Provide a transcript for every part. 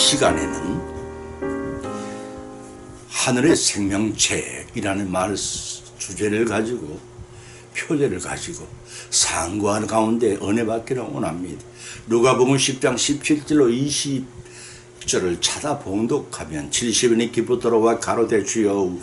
시간에는 하늘의 생명책이라는 말 주제를 가지고 표제를 가지고 상고하는 가운데 은혜 받기를 원합니다. 누가복음 10장 17절로 20절을 찾아 봉독하면 70인이 기쁘도록 가로되 주여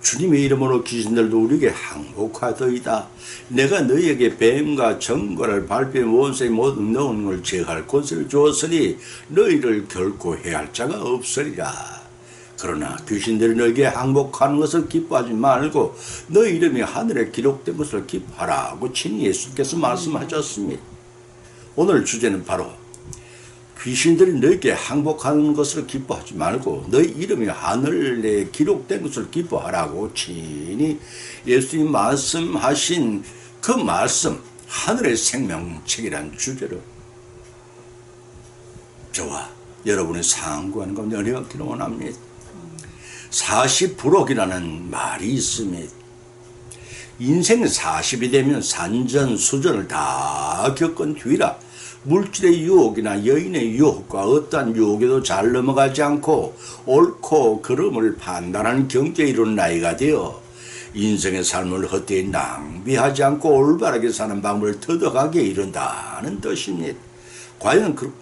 주님의 이름으로 귀신들도 우리에게 항복하더이다. 내가 너희에게 뱀과 정과를 발표해 원수의 모든 넣은 걸 제할 곳을 주었으니 너희를 결코 해할 자가 없으리라. 그러나 귀신들이 너에게 항복하는 것을 기뻐하지 말고 너 이름이 하늘에 기록된 것을 기뻐하라고 친히 예수께서 말씀하셨습니다. 오늘 주제는 바로 귀신들이 너에게 항복하는 것을 기뻐하지 말고 너희 이름이 하늘에 기록된 것을 기뻐하라고 친히 예수님 말씀하신 그 말씀 하늘의 생명책이란 주제로 저와 여러분의 상고하는 가운데 은혜가 기를 원합니다. 40불억이라는 말이 있습니다. 인생 40이 되면 산전수전을 다 겪은 뒤라 물질의 유혹이나 여인의 유혹과 어떠한 유혹에도 잘 넘어가지 않고 옳고 그름을 판단하는 경제에 이른 나이가 되어 인생의 삶을 헛되이 낭비하지 않고 올바르게 사는 방법을 터득하게 이른다는 뜻입니다. 과연 그,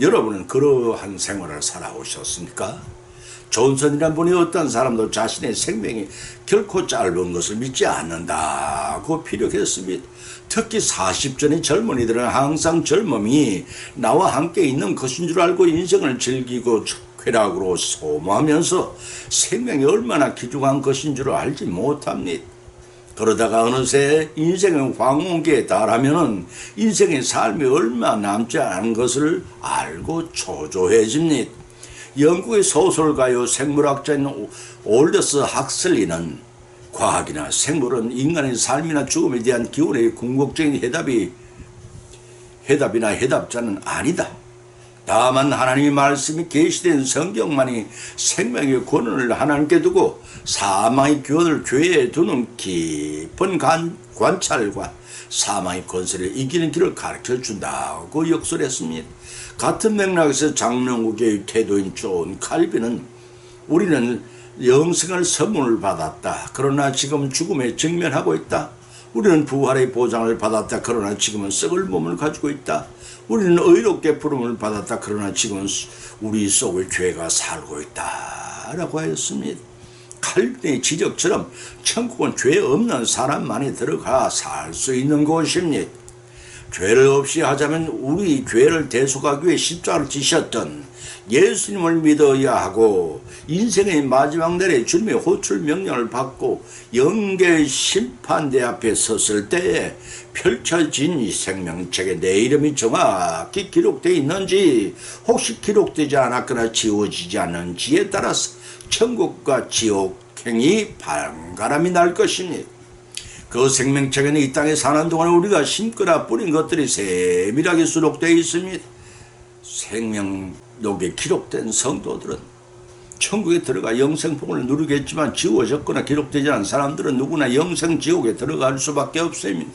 여러분은 그러한 생활을 살아오셨습니까? 존슨이란 분이 어떤 사람도 자신의 생명이 결코 짧은 것을 믿지 않는다고 피력했습니다. 특히 40전의 젊은이들은 항상 젊음이 나와 함께 있는 것인 줄 알고 인생을 즐기고 쾌락으로 소모하면서 생명이 얼마나 귀중한 것인 줄 알지 못합니다. 그러다가 어느새 인생의 황혼기에 달하면은 인생의 삶이 얼마 남지 않은 것을 알고 초조해집니다. 영국의 소설가요 생물학자인 올더스 학슬리는 과학이나 생물은 인간의 삶이나 죽음에 대한 기원의 궁극적인 해답이 해답이나 해답자는 아니다. 다만 하나님의 말씀이 계시된 성경만이 생명의 권한을 하나님께 두고 사망의 기원을 죄에 두는 깊은 관, 관찰과 사망의 권세를 이기는 길을 가르쳐 준다고 역설했습니다. 같은 맥락에서 장명국의 태도인 존 칼빈은 우리는 영생을 선물을 받았다. 그러나 지금 죽음에 직면하고 있다. 우리는 부활의 보장을 받았다. 그러나 지금은 썩을 몸을 가지고 있다. 우리는 의롭게 부름을 받았다. 그러나 지금은 우리 속에 죄가 살고 있다. 라고 하였습니다. 칼빈의 지적처럼 천국은 죄 없는 사람만이 들어가 살 수 있는 곳입니다. 죄를 없이 하자면 우리 죄를 대속하기 위해 십자가를 지셨던 예수님을 믿어야 하고 인생의 마지막 날에 주님의 호출 명령을 받고 영계 심판대 앞에 섰을 때에 펼쳐진 이 생명책에 내 이름이 정확히 기록되어 있는지 혹시 기록되지 않았거나 지워지지 않는지에 따라서 천국과 지옥 행이 반가람이 날 것입니다. 그 생명책에는 이 땅에 사는 동안 우리가 심거나 뿌린 것들이 세밀하게 수록되어 있습니다. 생명록에 기록된 성도들은 천국에 들어가 영생복을 누리겠지만 지워졌거나 기록되지 않은 사람들은 누구나 영생 지옥에 들어갈 수밖에 없습니다.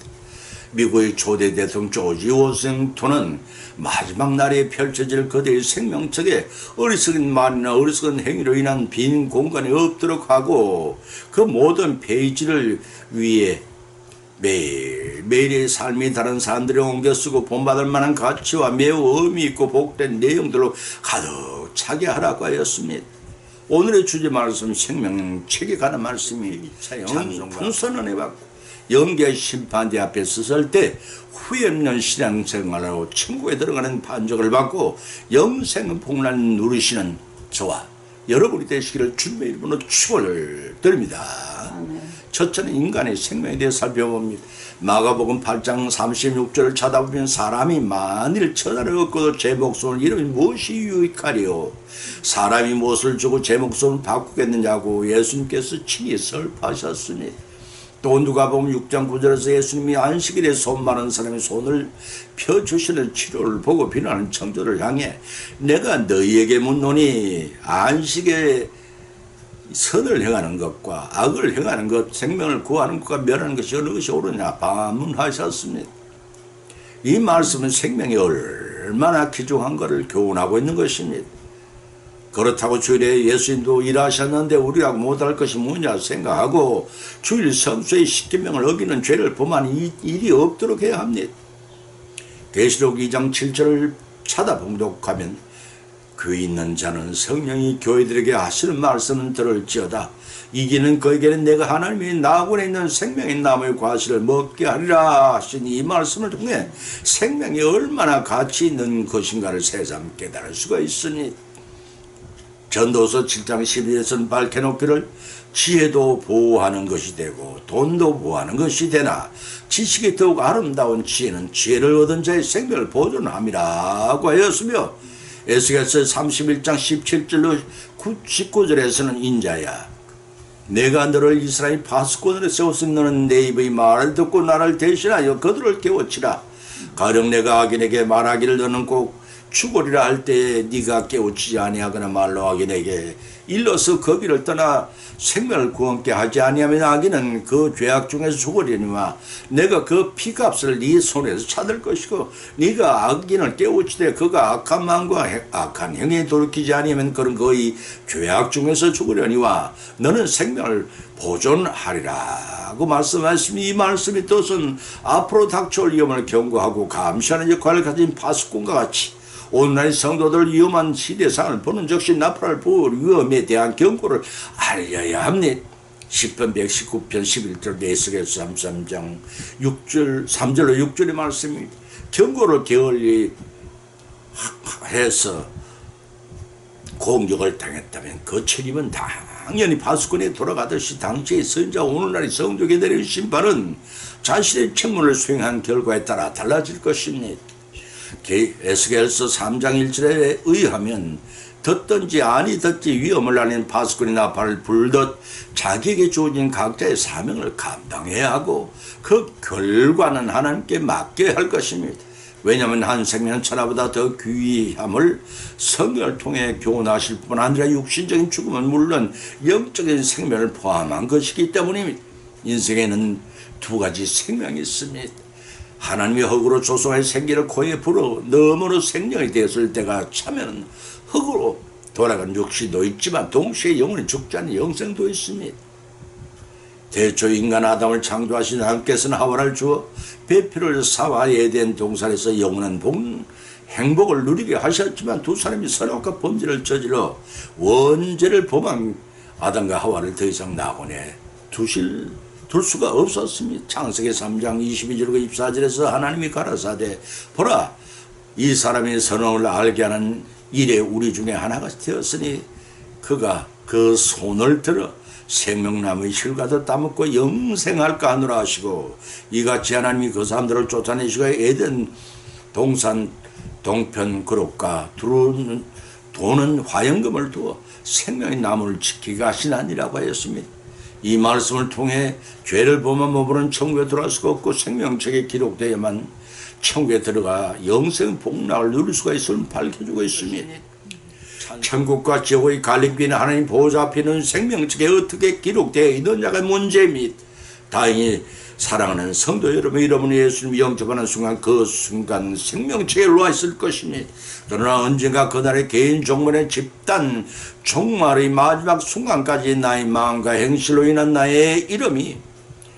미국의 초대 대통령 조지 워싱턴은 마지막 날에 펼쳐질 그대의 생명책에 어리석은 말이나 어리석은 행위로 인한 빈 공간이 없도록 하고 그 모든 페이지를 위에 매일 매일의 삶이 다른 사람들이 옮겨 쓰고 본받을 만한 가치와 매우 의미 있고 복된 내용들로 가득 차게 하라고 하였습니다. 오늘의 주제 말씀 생명책에 관한 말씀이 찬송과 선언해 받고 영계 심판대 앞에 섰을 때 후회 없는 신앙생활하고 천국에 들어가는 반적을 받고 영생 복날 누리시는 저와 여러분이 되시기를 주님의 이름으로 축원을 드립니다. 첫째는 인간의 생명에 대해 살펴봅니다. 마가복음 8장 36절을 찾아보면 사람이 만일 천하를 얻고도 제 목숨을 잃으면 무엇이 유익하리요? 사람이 무엇을 주고 제 목숨을 바꾸겠느냐고 예수님께서 친히 설파하셨습니다. 또 누가복음 6장 9절에서 예수님이 안식일에 손 마른 사람이 손을 펴주시는 치료를 보고 비난하는 청조를 향해 내가 너희에게 묻노니 안식에 선을 행하는 것과 악을 행하는 것, 생명을 구하는 것과 멸하는 것이 어느 것이 옳으냐 반문하셨습니다. 이 말씀은 생명이 얼마나 귀중한 것을 교훈하고 있는 것입니다. 그렇다고 주일에 예수님도 일하셨는데 우리가 못할 것이 뭐냐 생각하고 주일 성수의 십계명을 어기는 죄를 이 일이 없도록 해야 합니다. 계시록 2장 7절을 찾아 봉독하면 그 있는 자는 성령이 교회들에게 하시는 말씀은 들을지어다. 이기는 그에게는 내가 하나님이 나하고 있는 생명의 나무의 과실을 먹게 하리라 하시니 이 말씀을 통해 생명이 얼마나 가치 있는 것인가를 새삼 깨달을 수가 있으니 전도서 7장 12절에서는 밝혀놓기를 지혜도 보호하는 것이 되고 돈도 보호하는 것이 되나 지식이 더욱 아름다운 지혜는 지혜를 얻은 자의 생명을 보존함이라고 하였으며 에스겔서 31장 17절로 19절에서는 인자야 내가 너를 이스라엘 파수꾼으로 세웠으니 너는 내 입의 말을 듣고 나를 대신하여 그들을 깨우치라. 가령 내가 악인에게 말하기를 너는 꼭 죽으리라 할 때에 네가 깨우치지 아니하거나 말로 악인에게 일러서 거기를 떠나 생명을 구원케 하지 아니하면 악인은 그 죄악 중에서 죽으리니와 내가 그 피값을 네 손에서 찾을 것이고 네가 악인을 깨우치되 그가 악한 마음과 해- 악한 행위에 돌이키지 아니하면 그런 거의 죄악 중에서 죽으려니와 너는 생명을 보존하리라고 말씀하시니 이 말씀의 뜻은 앞으로 닥쳐올 위험을 경고하고 감시하는 역할을 가진 파수꾼과 같이 오늘날 성도들 위험한 시대상을 보는 즉시 나팔을 부을 위험에 대한 경고를 알려야 합니다. 10편 119편 11절 내석에서 33장 6절 3절로 6절의 말씀이 경고를 게을리 해서 공격을 당했다면 그 책임은 당연히 파수꾼에 돌아가듯이 당시의 선자 오늘날의 성도에 내린 심판은 자신의 책무를 수행한 결과에 따라 달라질 것입니다. 게- 에스겔서 3장 1절에 의하면 듣든지 아니 듣지 위험을 나는 파수꾼이 나팔을 불듯 자기에게 주어진 각자의 사명을 감당해야 하고 그 결과는 하나님께 맡겨야 할 것입니다. 왜냐하면 한 생명은 천하보다 더 귀함을 성경을 통해 교훈하실 뿐 아니라 육신적인 죽음은 물론 영적인 생명을 포함한 것이기 때문입니다. 인생에는 두 가지 생명이 있습니다. 하나님의 흙으로 조성한 생기를 코에 불어 너머로 생명이 되었을 때가 차면 흙으로 돌아간 육신도 있지만 동시에 영혼이 죽지 않는 영생도 있습니다. 대초 인간 아담을 창조하신 하나님께서는 하와를 주어 배필을 사와 에덴 동산에서 영원한 복, 행복을 누리게 하셨지만 두 사람이 선악과 범죄를 저질러 원죄를 범한 아담과 하와를 더 이상 낙원에 두실 둘 수가 없었습니다. 창세기 3장 22절과 24절에서 하나님이 가라사대 보라 이 사람이 선악을 알게 하는 일에 우리 중에 하나가 되었으니 그가 그 손을 들어 생명나무의 실과도 따먹고 영생할까 하노라 하시고 이같이 하나님이 그 사람들을 쫓아내시고 에덴 동산 동편 그룹과 두루는 도는 화영금을 두어 생명의 나무를 지키게 하시나니라고 하였습니다. 이 말씀을 통해 죄를 범한 몸으로는 천국에 들어갈 수가 없고 생명책에 기록되어야만 천국에 들어가 영생 복락을 누릴 수가 있음을 밝혀주고 있습니다. 천국과 지옥의 갈림길은 하나님 보호자 앞에는 생명책에 어떻게 기록되어 있느냐가 문제입니다. 다행히 사랑하는 성도 여러분 여러분이 예수님 영접하는 순간 그 순간 생명책에 올라 있을 것입니다. 그러나 언젠가 그날의 개인 종말의 집단 종말의 마지막 순간까지 나의 마음과 행실로 인한 나의 이름이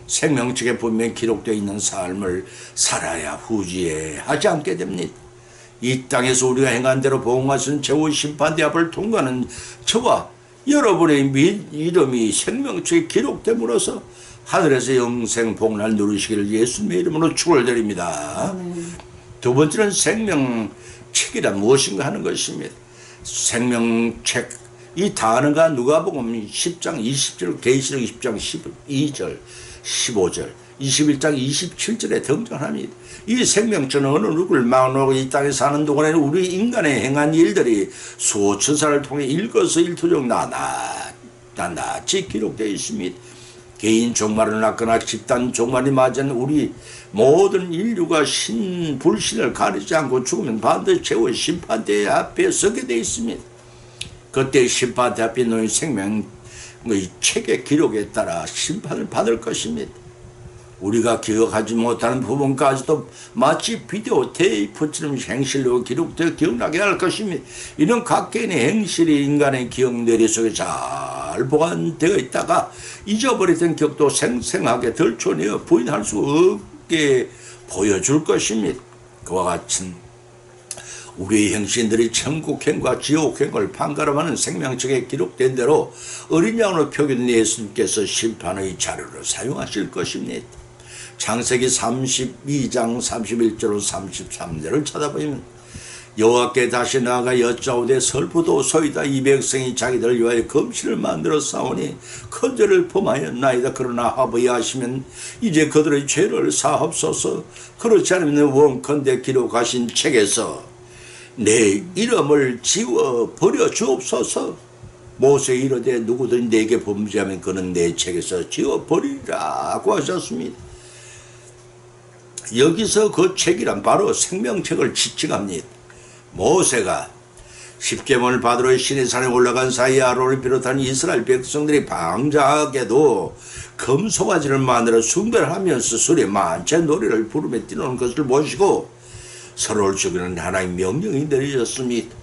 생명책에 분명히 기록되어 있는 삶을 살아야 후지하지 않게 됩니다. 이 땅에서 우리가 행한 대로 보응하신 최후 심판대 앞을 통과하는 저와 여러분의 미- 이름이 생명책에 기록됨으로써 하늘에서 영생 복날 누리시기를 예수님의 이름으로 축원드립니다. 두 번째는 생명책이란 무엇인가 하는 것입니다. 생명책 이 단어가 누가복음 10장 20절 계시록 20장 12절 15절 21장 27절에 등장합니다. 이 생명처는 어느 누구를 막론하고 이 땅에 사는 동안에는 우리 인간의 행한 일들이 수천사를 통해 일거수일투족 나나 나나치 기록되어 있습니다. 개인 종말을 낳거나 집단 종말이 맞은 우리 모든 인류가 신 불신을 가리지 않고 죽으면 반드시 최후의 심판대 앞에 서게 되어 있습니다. 그때 심판대 앞에 놓인 생명 의 책의 기록에 따라 심판을 받을 것입니다. 우리가 기억하지 못하는 부분까지도 마치 비디오 테이프처럼 행실로 기록되어 기억나게 할 것입니다. 이런 각개인의 행실이 인간의 기억 뇌리 속에 잘 보관되어 있다가 잊어버렸던 기억도 생생하게 덜쳐내어 부인할 수 없게 보여줄 것입니다. 그와 같은 우리의 행신들이 천국행과 지옥행을 판가름하는 생명책에 기록된 대로 어린 양으로 표기된 예수님께서 심판의 자료로 사용하실 것입니다. 창세기 32장 31절로 33절을 찾아보면 여호와께 다시 나아가 여짜오되 설부도 소이다. 이 백성이 자기들 위하여 검시를 만들어 싸우니 큰 죄를 범하였나이다. 그러나 하버이 하시면 이제 그들의 죄를 사합소서 그렇지 않으면 원컨대 기록하신 책에서 내 이름을 지워 버려 주옵소서. 모세 이르되 누구든 내게 범죄하면 그는 내 책에서 지워 버리라고 하셨습니다. 여기서 그 책이란 바로 생명책을 지칭합니다. 모세가 십계문을 받으러 신의 산에 올라간 사이 아론을 비롯한 이스라엘 백성들이 방자하게도 금송아지를 만들어 숭배를 하면서 술에 만체 노래를 부르며 뛰노는 것을 보시고 서로를 죽이는 하나의 명령이 내려졌습니다.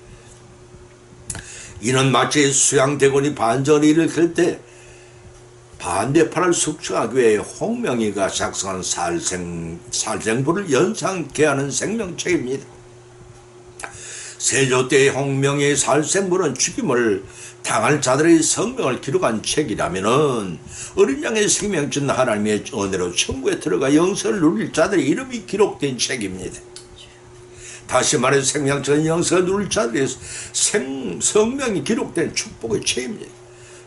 이는 마치 수양대군이 반전을 일으킬 때 반대파를 숙청하기 위해 홍명이가 작성한 살생, 살생부를 연상케 하는 생명책입니다. 세조 때의 홍명의 살생부는 죽임을 당할 자들의 성명을 기록한 책이라면은 어린 양의 생명줄 하나님의 은혜로 천국에 들어가 영생을 누릴 자들의 이름이 기록된 책입니다. 다시 말해 생명책은 영생을 누릴 자들의 생, 성명이 기록된 축복의 책입니다.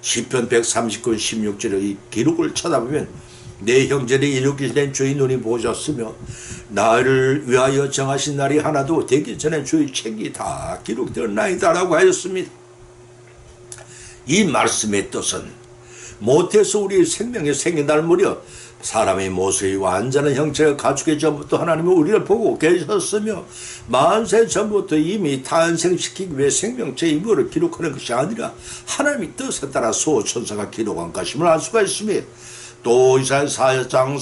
시편 139편 16절의 기록을 찾아보면 내 형제들이 이렇게 된 주의 눈이 보셨으며 나를 위하여 정하신 날이 하나도 되기 전에 주의 책이 다 기록되었나이다라고 하였습니다. 이 말씀의 뜻은 못해서 우리 생명의 생긴날 무려 사람의 모습이 완전한 형체가 갖추기 전부터 하나님은 우리를 보고 계셨으며 만세 전부터 이미 탄생시키기 위해 생명체의 임무를 기록하는 것이 아니라 하나님의 뜻에 따라 소천사가 기록한 것임을 알 수가 있습니다. 또 이사야 4장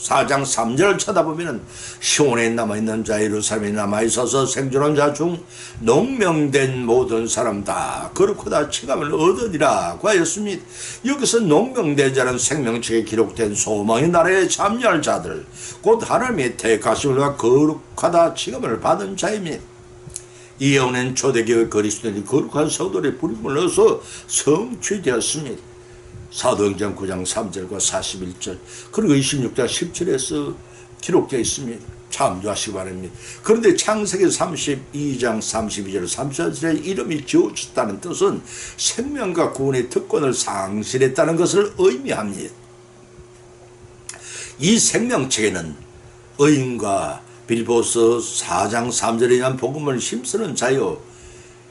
34장 3절을 쳐다보면 시온에 남아있는 자 예루살렘에 남아있어서 생존한 자 중 농명된 모든 사람 다 그렇고다 체감을 얻으리라고 하였습니다. 여기서 농명된 자는 생명책에 기록된 소망의 나라에 참여할 자들 곧 하나님의 택하심과 거룩하다 체감을 받은 자입니다. 이영은 초대교회 그리스도인이 거룩한 성도의 부름을 넣어서 성취되었습니다. 사도행전 9장 3절과 41절 그리고 26장 10절에서 기록되어 있습니다. 참조하시기 바랍니다. 그런데 창세기 32장 32절 34절에 이름이 지워졌다는 뜻은 생명과 구원의 특권을 상실했다는 것을 의미합니다. 이 생명책에는 의인과 빌보스 4장 3절에 대한 복음을 힘쓰는 자요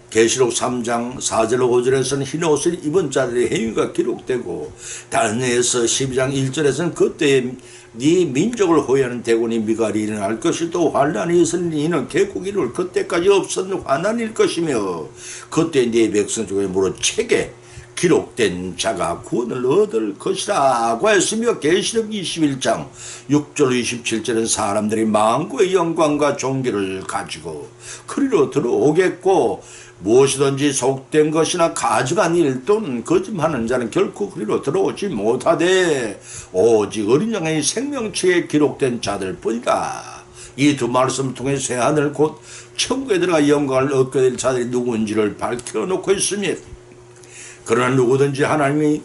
계시록 3장 4절 5절에서는 흰 옷을 입은 자들의 행위가 기록되고 다니엘서 12장 1절에서는 그때의 네 민족을 호위하는 대군이 미갈이 일어날 것이 또 환란이 있으니 이는 개국 이룰 그때까지 없었는 환난일 것이며 그때 네 백성 중에 무릇 책에 기록된 자가 구원을 얻을 것이라고 했으며 계시록 21장 6절 27절은 사람들이 망구의 영광과 종기를 가지고 그리로 들어오겠고 무엇이든지 속된 것이나 가져간 일 또는 거짓하는 자는 결코 그리로 들어오지 못하되 오직 어린 양의 생명체에 기록된 자들 뿐이다. 이 두 말씀 통해 새하늘 곧 천국에 들어가 영광을 얻게 될 자들이 누구인지를 밝혀놓고 있습니다. 그러나 누구든지 하나님이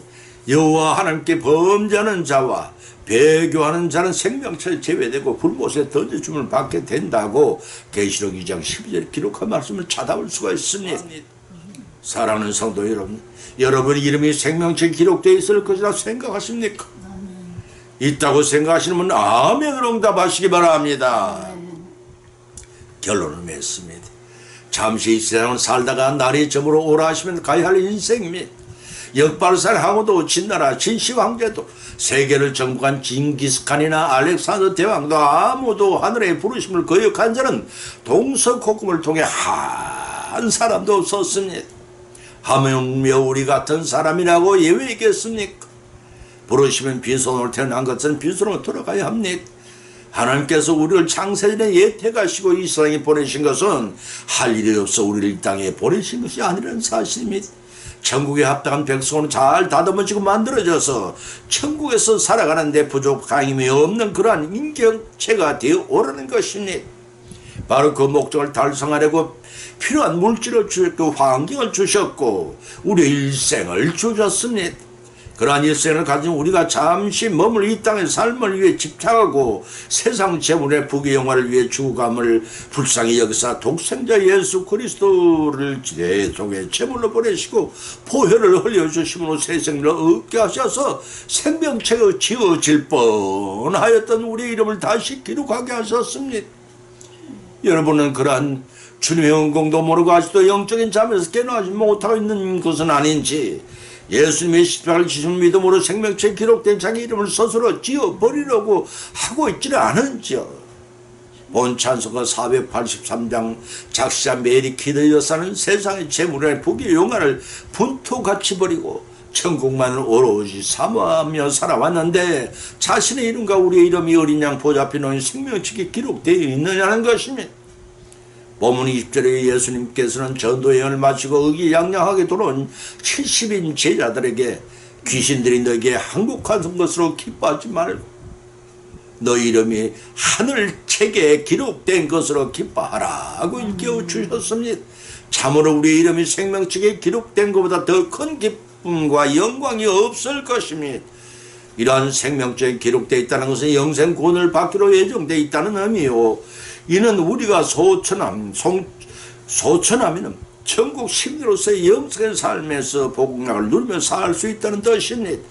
여호와 하나님께 범죄하는 자와 배교하는 자는 생명체를 제외되고 불못에 던져줌을 받게 된다고 계시록 2장 12절 기록한 말씀을 찾아볼 수가 있습니다. 사랑하는 성도 여러분, 여러분 이름이 생명체 기록되어 있을 것이라 생각하십니까? 있다고 생각하시는 분은 아멘으로 응답하시기 바랍니다. 결론을 맺습니다. 잠시 이 세상을 살다가 날이 저물어 오라 하시면 가야 할 인생입니다. 역발살하고도 진나라 진시황제도 세계를 정복한 징기스칸이나 알렉산더 대왕도 아무도 하늘의 부르심을 거역한 자는 동서고금을 통해 한 사람도 없었습니다. 하물며 우리 같은 사람이라고 예외겠습니까? 부르시면 비손으로 태어난 것은 비손으로 돌아가야 합니다. 하나님께서 우리를 창세전에 예택하시고 이 세상에 보내신 것은 할 일이 없어 우리를 이 땅에 보내신 것이 아니라는 사실입니다. 천국에 합당한 백성으로 잘 다듬어지고 만들어져서 천국에서 살아가는데 부족함이 없는 그러한 인격체가 되어 오라는 것입니다. 바로 그 목적을 달성하려고 필요한 물질을 주셨고 환경을 주셨고 우리 일생을 주셨습니다. 그러한 일생을 가진 우리가 잠시 머물 이 땅의 삶을 위해 집착하고 세상 재물의 부귀영화를 위해 죽어감을 불쌍히 여기사 독생자 예수 그리스도를 대속의 제물로 보내시고 보혈을 흘려주심으로 새 생명을 얻게 하셔서 생명체가 지어질 뻔하였던 우리의 이름을 다시 기록하게 하셨습니다. 여러분은 그러한 주님의 은공도 모르고 아직도 영적인 잠에서 깨어나지 못하고 있는 것은 아닌지 예수님의 십자가를 지신 믿음으로 생명체에 기록된 자기 이름을 스스로 지어버리려고 하고 있지는 않은지요. 본 찬송가 483장 작사 메리 키드 여사는 세상의 재물의 부귀 영화를 분토같이 버리고 천국만을 오로지 사모하며 살아왔는데 자신의 이름과 우리의 이름이 어린 양 보잡혀 놓은 생명책에 기록되어 있느냐는 것입니다. 본문 20절에 예수님께서는 전도 여행을 마치고 의기양양하게 돌아온 70인 제자들에게 귀신들이 너에게 항복한 것으로 기뻐하지 말고 너 이름이 하늘 책에 기록된 것으로 기뻐하라고 일깨워 주셨습니다. 참으로 우리 이름이 생명책에 기록된 것보다 더 큰 기쁨과 영광이 없을 것입니다. 이러한 생명책에 기록되어 있다는 것은 영생 구원을 받기로 예정되어 있다는 의미요. 이는 우리가 소천함, 송, 소천함이는 천국 심리로서의 영생의 삶에서 복락을 누리며 살 수 있다는 뜻입니다.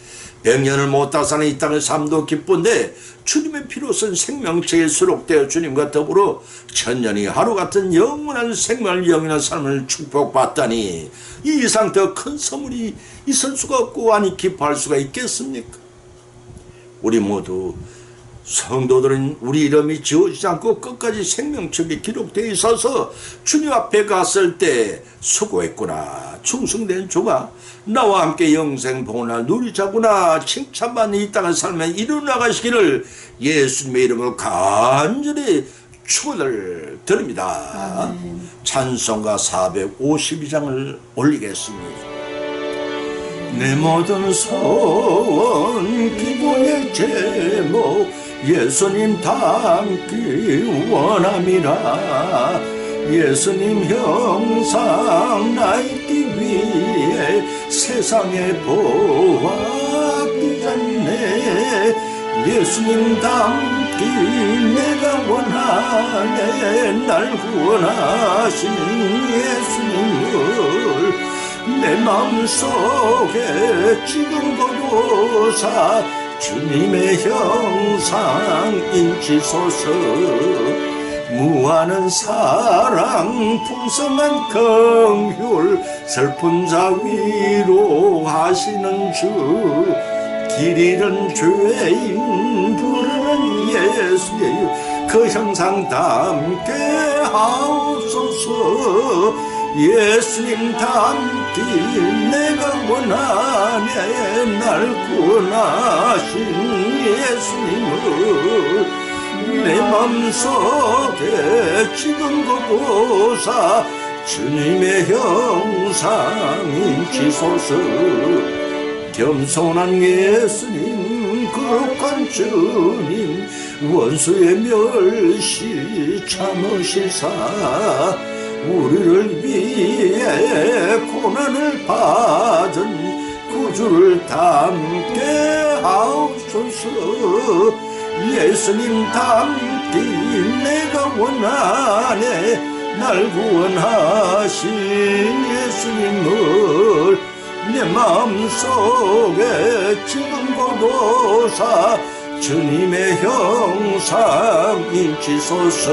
백년을 못다 사는 이 땅의 삶도 기쁜데 주님의 피로 쓴 생명체에 수록되어 주님과 더불어 천년이 하루 같은 영원한 생명을 영원한 삶을 축복받다니 이 이상 더 큰 선물이 있을 수가 없고 아니 기뻐할 수가 있겠습니까? 우리 모두 성도들은 우리 이름이 지워지지 않고 끝까지 생명책에 기록되어 있어서 주님 앞에 갔을 때 수고했구나. 충성된 주가 나와 함께 영생 복을 누리자구나. 칭찬받는 이 땅의 삶에 이루나가시기를 예수님의 이름으로 간절히 축원을 드립니다. 아멘. 찬송가 452장을 올리겠습니다. 내 모든 소원 기도의 제목 예수님 닮기 원함이라. 예수님 형상 나 있기 위해 세상에 보았기 전에 예수님 닮기 내가 원하네. 날 구원하신 예수님을 내 마음속에 지금 거두사 주님의 형상 인치소서 무한한 사랑 풍성한 긍휼 슬픈 자 위로하시는 주길 잃은 죄인 부르는 예수의 그 형상 담게 하옵소서 예수님 닮기 내가 원하네 날 구원하신 예수님을 내 맘속에 지금 고보사 주님의 형상 인치소서. 겸손한 예수님 거룩한 주님 원수의 멸시 참으시사 우리를 위해 고난을 받은 구주를 담게 하옵소서. 예수님 담기 내가 원하네. 날 구원하신 예수님을 내 마음속에 지금 고도사 주님의 형상 인치소서